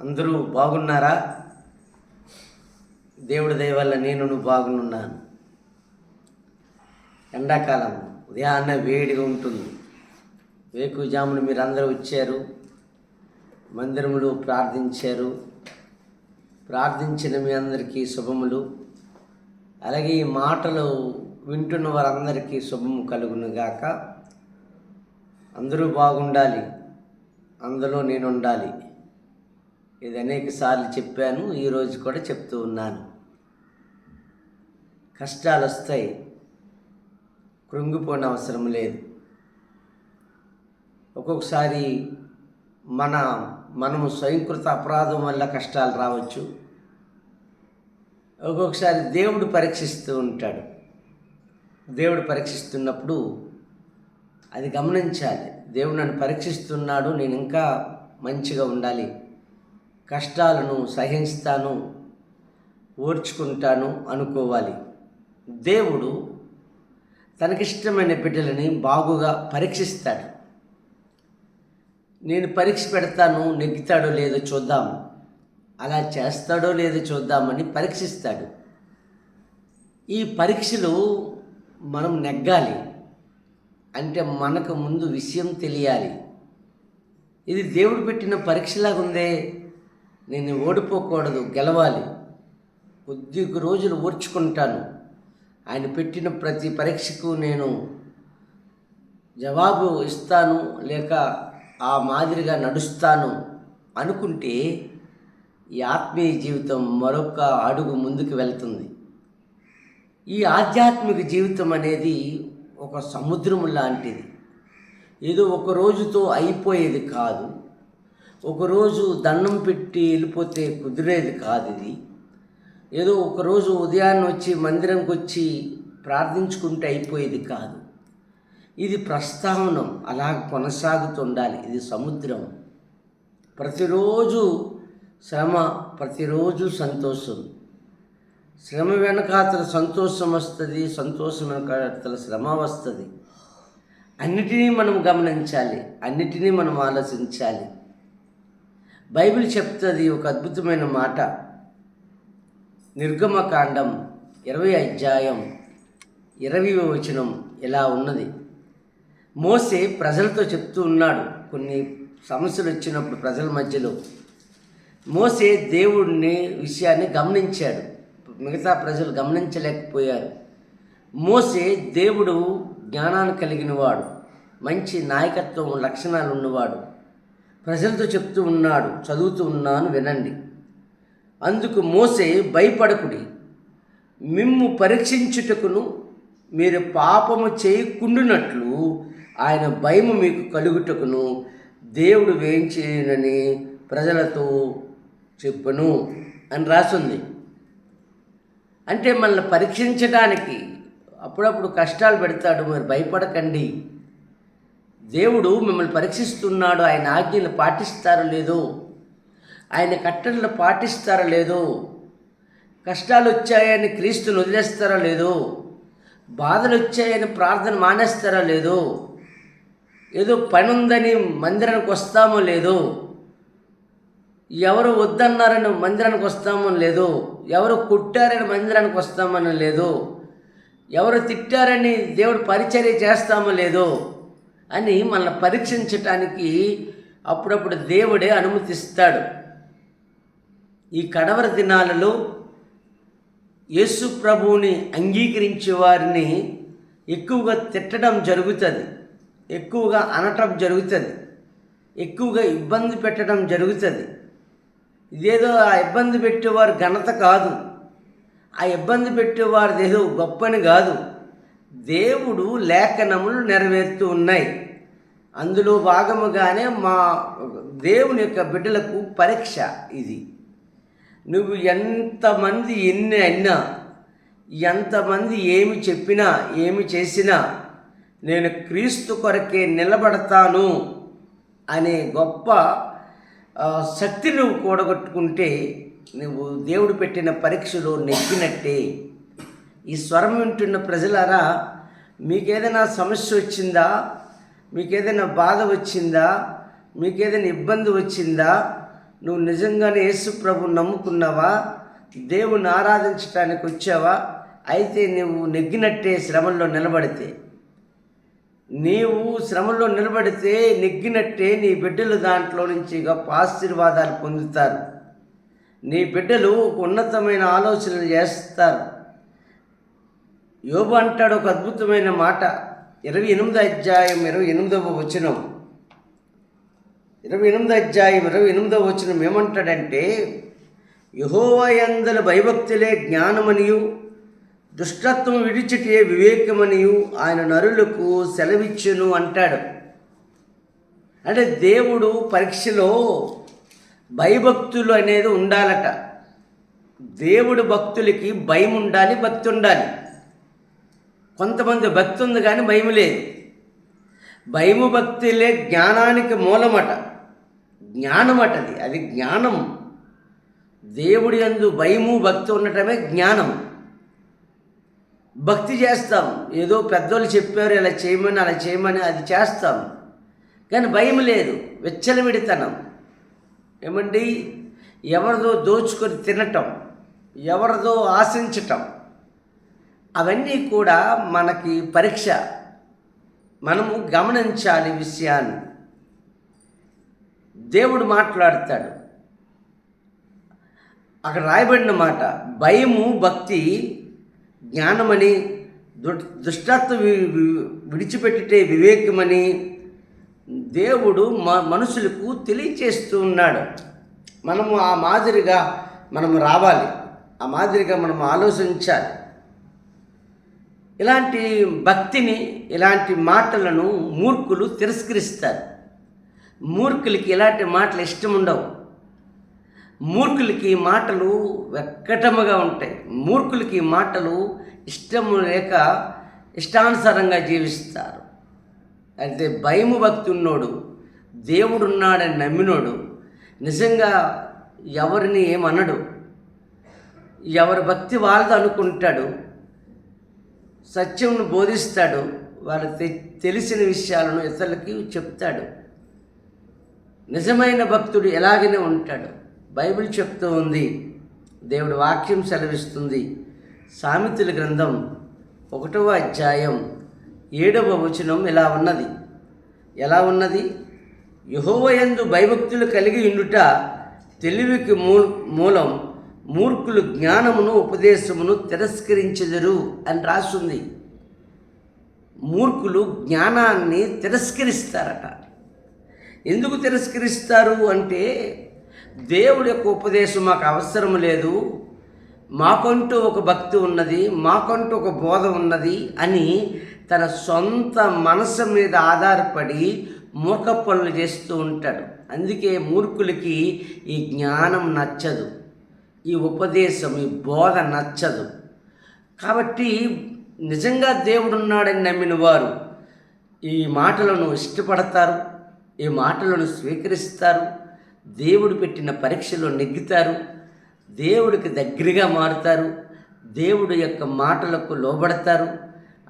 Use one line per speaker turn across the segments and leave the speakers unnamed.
అందరూ బాగున్నారా? దేవుడి దయవల్ల నేను బాగున్నాను. ఎండాకాలం ఉదయాన్నే వేడిగా ఉంటుంది. వేకుజామున మీరు అందరూ వచ్చారు. మందిరములు ప్రార్థించారు. ప్రార్థించిన మీ అందరికీ శుభములు. అలాగే ఈ మాటలు వింటున్న వారందరికీ శుభము కలుగును గాక అందరూ బాగుండాలి. అందులో నేను ఉండాలి ఇది అనేక సార్లు చెప్పాను ఈరోజు కూడా చెప్తూ ఉన్నాను. కష్టాలు వస్తాయి కృంగిపోయిన అవసరం లేదు. ఒక్కొక్కసారి మన మనము స్వయంకృత అపరాధం వల్ల కష్టాలు రావచ్చు. ఒక్కొక్కసారి దేవుడు పరీక్షిస్తూ ఉంటాడు. దేవుడు పరీక్షిస్తున్నప్పుడు అది గమనించాలి. దేవుడు నన్ను పరీక్షిస్తున్నాడు నేను ఇంకా మంచిగా ఉండాలి. కష్టాలను సహిస్తాను ఓర్చుకుంటాను అనుకోవాలి. దేవుడు తనకిష్టమైన బిడ్డలని బాగుగా పరీక్షిస్తాడు. నేను పరీక్ష పెడతాను నెగ్గుతాడో లేదో చూద్దాం. అలా చేస్తాడో లేదో చూద్దామని పరీక్షిస్తాడు. ఈ పరీక్షలు మనం నెగ్గాలి. అంటే మనకు ముందు విషయం తెలియాలి. ఇది దేవుడు పెట్టిన పరీక్షలాగుందే. నేను ఓడిపోకూడదు గెలవాలి. కొద్ది రోజులు ఓర్చుకుంటాను. ఆయన పెట్టిన ప్రతి పరీక్షకు నేను జవాబు ఇస్తాను లేక ఆ మాదిరిగా నడుస్తాను అనుకుంటే ఈ ఆత్మీయ జీవితం మరొక అడుగు ముందుకు వెళ్తుంది. ఈ ఆధ్యాత్మిక జీవితం అనేది ఒక సముద్రం లాంటిది. ఏదో ఒక రోజుతో అయిపోయేది కాదు. ఒకరోజు దండం పెట్టి వెళ్ళిపోతే కుదిరేది కాదు ఇది. ఏదో ఒకరోజు ఉదయాన్నే వచ్చి మందిరంకి వచ్చి ప్రార్థించుకుంటే అయిపోయేది కాదు. ఇది ప్రస్తావనం. అలా కొనసాగుతుండాలి. ఇది సముద్రం. ప్రతిరోజు శ్రమ ప్రతిరోజు సంతోషం. శ్రమ వెనక అతను సంతోషం వస్తుంది సంతోషం వెనక అతను శ్రమ వస్తుంది. అన్నిటినీ మనం గమనించాలి. అన్నిటినీ మనం ఆలోచించాలి. బైబిల్ చెప్తుంది ఒక అద్భుతమైన మాట. నిర్గమకాండం ఇరవై అధ్యాయం ఇరవై వచనం ఇలా ఉన్నది? మోసే ప్రజలతో చెప్తూ ఉన్నాడు. కొన్ని సమస్యలు వచ్చినప్పుడు ప్రజల మధ్యలో మోసే దేవుడిని విషయాన్ని గమనించాడు. మిగతా ప్రజలు గమనించలేకపోయారు. మోసే దేవుడు జ్ఞానాన్ని కలిగినవాడు. మంచి నాయకత్వం లక్షణాలు ఉన్నవాడు. ప్రజలతో చెప్తూ ఉన్నాడు చదువుతూ ఉన్నాను వినండి. అందుకు మోసే భయపడకుడి. మిమ్ము పరీక్షించుటకును మీరు పాపము చేయకుండునట్లు ఆయన భయము మీకు కలుగుటకును దేవుడు వేయించేనని ప్రజలతో చెప్పును అని రాసుంది. అంటే మనల్ని పరీక్షించడానికి అప్పుడప్పుడు కష్టాలు పెడతాడు మీరు భయపడకండి. దేవుడు మిమ్మల్ని పరీక్షిస్తున్నాడు ఆయన ఆజ్ఞలు పాటిస్తారో లేదో ఆయన కట్టడలు పాటిస్తారో లేదో కష్టాలు వచ్చాయని క్రీస్తుని వదిలేస్తారా లేదో బాధలు వచ్చాయని ప్రార్థన మానేస్తారా లేదో ఏదో పని ఉందని మందిరానికి వస్తామో లేదో ఎవరు వద్దన్నారని మందిరానికి వస్తామో లేదో ఎవరు కొట్టారని మందిరానికి వస్తామని లేదో ఎవరు తిట్టారని దేవుడు పరిచర్య చేస్తామో లేదో అని మనల్ని పరీక్షించటానికి అప్పుడప్పుడు దేవుడే అనుమతిస్తాడు. ఈ కడవర దినాలలో యేసు ప్రభువుని అంగీకరించే వారిని ఎక్కువగా తిట్టడం జరుగుతుంది ఎక్కువగా అనటం జరుగుతుంది ఎక్కువగా ఇబ్బంది పెట్టడం జరుగుతుంది. ఇదేదో ఆ ఇబ్బంది పెట్టేవారు ఘనత కాదు. ఆ ఇబ్బంది పెట్టేవారిది ఏదో గొప్పని కాదు. దేవుడు లేఖనములు నెరవేరుతూ ఉన్నాయి. అందులో భాగముగానే మా దేవుని యొక్క బిడ్డలకు పరీక్ష ఇది. నువ్వు ఎంతమంది ఎన్ని అయినా ఎంతమంది ఏమి చెప్పినా ఏమి చేసినా నేను క్రీస్తు కొరకే నిలబడతాను అనే గొప్ప శక్తి నువ్వు కూడగొట్టుకుంటే నువ్వు దేవుడు పెట్టిన పరీక్షలో నెగ్గినట్టే. ఈ స్వరం వింటున్న ప్రజలారా మీకేదైనా సమస్య వచ్చిందా? మీకేదైనా బాధ వచ్చిందా? మీకేదైనా ఇబ్బంది వచ్చిందా? నువ్వు నిజంగానే యేసు ప్రభు నమ్ముకున్నావా? దేవుని ఆరాధించడానికి వచ్చావా? అయితే నువ్వు నెగ్గినట్టే శ్రమంలో నిలబడితే. నీవు శ్రమంలో నిలబడితే నెగ్గినట్టే నీ బిడ్డలు దాంట్లో నుంచి గొప్ప ఆశీర్వాదాలు పొందుతారు. నీ బిడ్డలు ఉన్నతమైన ఆలోచనలు చేస్తారు. యోబు అంటాడు ఒక అద్భుతమైన మాట. ఇరవై ఎనిమిదో అధ్యాయం ఇరవై ఎనిమిదవ వచనం. ఇరవై ఎనిమిదో అధ్యాయం ఇరవై ఎనిమిదవ వచనం ఏమంటాడంటే యహోవయందల భయభక్తులే జ్ఞానమనియు దుష్టత్వం విడిచిటే వివేకమనియు ఆయన నరులకు సెలవిచ్చును అంటాడు. అంటే దేవుడు పరీక్షలో భయభక్తులు అనేది ఉండాలట. దేవుడు భక్తులకి భయం ఉండాలి భక్తి ఉండాలి. కొంతమంది భక్తి ఉంది కానీ భయం లేదు. భయము భక్తిలే జ్ఞానానికి మూలమట. జ్ఞానమట అది. అది జ్ఞానం. దేవుడి అందు భయము భక్తి ఉండటమే జ్ఞానం. భక్తి చేస్తాం. ఏదో పెద్దోళ్ళు చెప్పారు ఇలా చేయమని అలా చేయమని అది చేస్తాం. కానీ భయం లేదు. విచ్చలవిడితనం. ఏమండి? ఎవరిదో దోచుకొని తినటం. ఎవరిదో ఆశించటం. అవన్నీ కూడా మనకి పరీక్ష. మనము గమనించాలి విషయాన్ని. దేవుడు మాట్లాడతాడు. అక్కడ రాయబడిన మాట భయము భక్తి జ్ఞానమని దు- దుష్టత్వ విడిచిపెట్టే విడిచిపెట్టితే వివేకమని దేవుడు మ మనుషులకు తెలియచేస్తూ ఉన్నాడు. మనము ఆ మాదిరిగా మనము రావాలి. ఆ మాదిరిగా మనం ఆలోచించాలి. ఇలాంటి భక్తిని ఇలాంటి మాటలను మూర్ఖులు తిరస్కరిస్తారు. మూర్ఖులకి ఇలాంటి మాటలు ఇష్టం ఉండవు మూర్ఖులకి మాటలు వెక్కటముగా ఉంటాయి. మూర్ఖులకి మాటలు ఇష్టము లేక ఇష్టానుసారంగా జీవిస్తారు. అయితే భయము భక్తి ఉన్నోడు దేవుడున్నాడని నమ్మినోడు నిజంగా ఎవరిని ఏమనడు ఎవరి భక్తి వాళ్ళది అనుకుంటాడు సత్యంను బోధిస్తాడు వారు తెలిసిన విషయాలను ఇతరులకి చెప్తాడు. నిజమైన భక్తుడు ఎలాగనే ఉంటాడు. బైబిల్ చెప్తూ ఉంది దేవుడు వాక్యం సెలవిస్తుంది. సామెతల గ్రంథం ఒకటవ అధ్యాయం ఏడవ వచనం ఇలా ఉన్నది. ఎలా ఉన్నది? యహోవయందు భయభక్తులు కలిగి ఉండుట తెలివికి మూ మూలం మూర్ఖులు జ్ఞానమును ఉపదేశమును తిరస్కరించెదరు అని రాస్తుంది మూర్ఖులు జ్ఞానాన్ని తిరస్కరిస్తారట. ఎందుకు తిరస్కరిస్తారు అంటే దేవుడి యొక్క ఉపదేశం మాకు అవసరం లేదు మాకంటూ ఒక భక్తి ఉన్నది మాకంటూ ఒక బోధ ఉన్నది అని తన సొంత మనసు మీద ఆధారపడి మూర్ఖ పనులు చేస్తూ ఉంటాడు. అందుకే మూర్ఖులకి ఈ జ్ఞానం నచ్చదు. ఈ ఉపదేశం ఈ బోధ నచ్చదు. కాబట్టి నిజంగా దేవుడున్నాడని నమ్మిన వారు ఈ మాటలను ఇష్టపడతారు ఈ మాటలను స్వీకరిస్తారు దేవుడు పెట్టిన పరీక్షలో నెగ్గుతారు దేవుడికి దగ్గరగా మారుతారు దేవుడి యొక్క మాటలకు లోబడతారు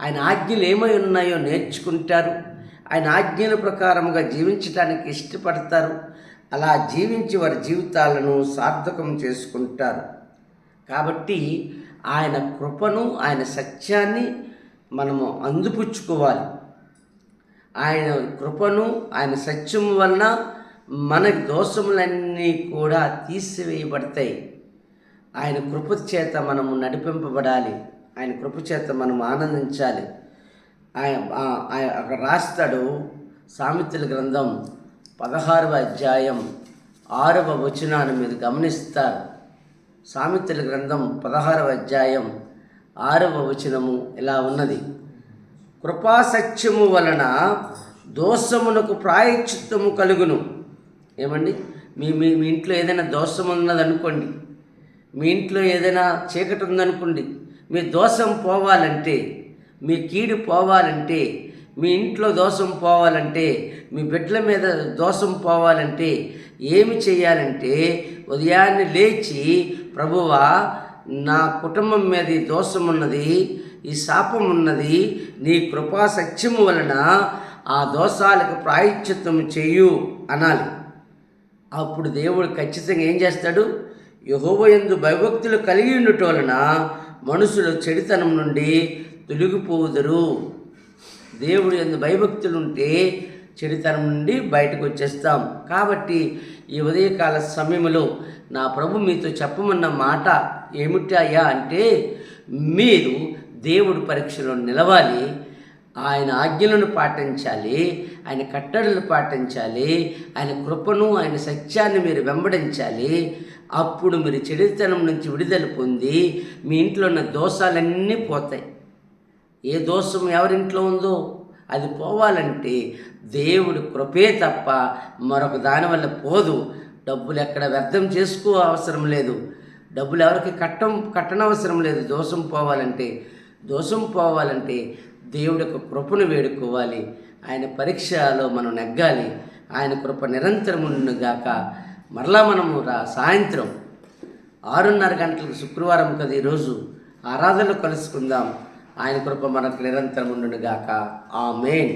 ఆయన ఆజ్ఞలు ఏమై ఉన్నాయో నేర్చుకుంటారు ఆయన ఆజ్ఞల ప్రకారముగా జీవించడానికి ఇష్టపడతారు అలా జీవించి వారి జీవితాలను సార్థకం చేసుకుంటారు. కాబట్టి ఆయన కృపను ఆయన సత్యాన్ని మనము అందిపుచ్చుకోవాలి. ఆయన కృపను ఆయన సత్యం వలన మన దోషములన్నీ కూడా తీసివేయబడతాయి. ఆయన కృప చేత మనము నడిపింపబడాలి. ఆయన కృప చేత మనం ఆనందించాలి. ఆయన ఆయన అక్కడ రాస్తాడు సామెతల గ్రంథం. పదహారవ అధ్యాయం ఆరవ వచనాన్ని మీరు గమనిస్తారు. సామెతల గ్రంథం పదహారవ అధ్యాయం ఆరవ వచనము ఇలా ఉన్నది. కృపాసత్యము వలన దోషమునకు ప్రాయశ్చిత్తము కలుగును. ఏమండి? మీ మీ మీ ఇంట్లో ఏదైనా దోషం ఉన్నదనుకోండి మీ ఇంట్లో ఏదైనా చీకటి ఉందనుకోండి మీ దోషం పోవాలంటే మీ కీడు పోవాలంటే మీ ఇంట్లో దోషం పోవాలంటే మీ బిడ్డల మీద దోషం పోవాలంటే ఏమి చేయాలంటే ఉదయాన్నే లేచి ప్రభువా నా కుటుంబం మీద ఈ దోషం ఉన్నది ఈ శాపం ఉన్నది నీ కృపా సత్యము వలన ఆ దోషాలకు ప్రాయశ్చిత్వం చేయు అనాలి. అప్పుడు దేవుడు ఖచ్చితంగా ఏం చేస్తాడు? యహోవయందు భయభక్తులు కలిగి ఉండటం వలన మనుషులు చెడితనం నుండి తొలగిపోదురు. దేవుడు ఎందు భయభక్తులు ఉంటే చెడితనం నుండి బయటకు వచ్చేస్తాం కాబట్టి ఈ ఉదయకాల సమయంలో నా ప్రభు మీతో చెప్పమన్న మాట ఏమిటాయా అంటే మీరు దేవుడు పరీక్షలో నిలవాలి ఆయన ఆజ్ఞలను పాటించాలి ఆయన కట్టడలు పాటించాలి ఆయన కృపను ఆయన సత్యాన్ని మీరు వెంబడించాలి. అప్పుడు మీరు చెడుతనం నుంచి విడుదల పొంది మీ ఇంట్లో ఉన్న దోషాలన్నీ పోతాయి. ఏ దోషం ఎవరింట్లో ఉందో అది పోవాలంటే దేవుడి కృపే తప్ప మరొక దానివల్ల పోదు. డబ్బులు ఎక్కడ వ్యర్థం చేసుకో అవసరం లేదు. డబ్బులు ఎవరికి కట్టం కట్టనవసరం లేదు. దోషం పోవాలంటే దోషం పోవాలంటే దేవుడి యొక్క కృపను వేడుకోవాలి. ఆయన పరీక్షలో మనం నెగ్గాలి. ఆయన కృప నిరంతరం గాక. మరలా మనము రా సాయంత్రం ఆరున్నర గంటలకు శుక్రవారం కదా ఈరోజు. ఆరాధనలు కలుసుకుందాం. ఆయన కృప మనకు నిరంతరం ఉండును ఆ మెయిన్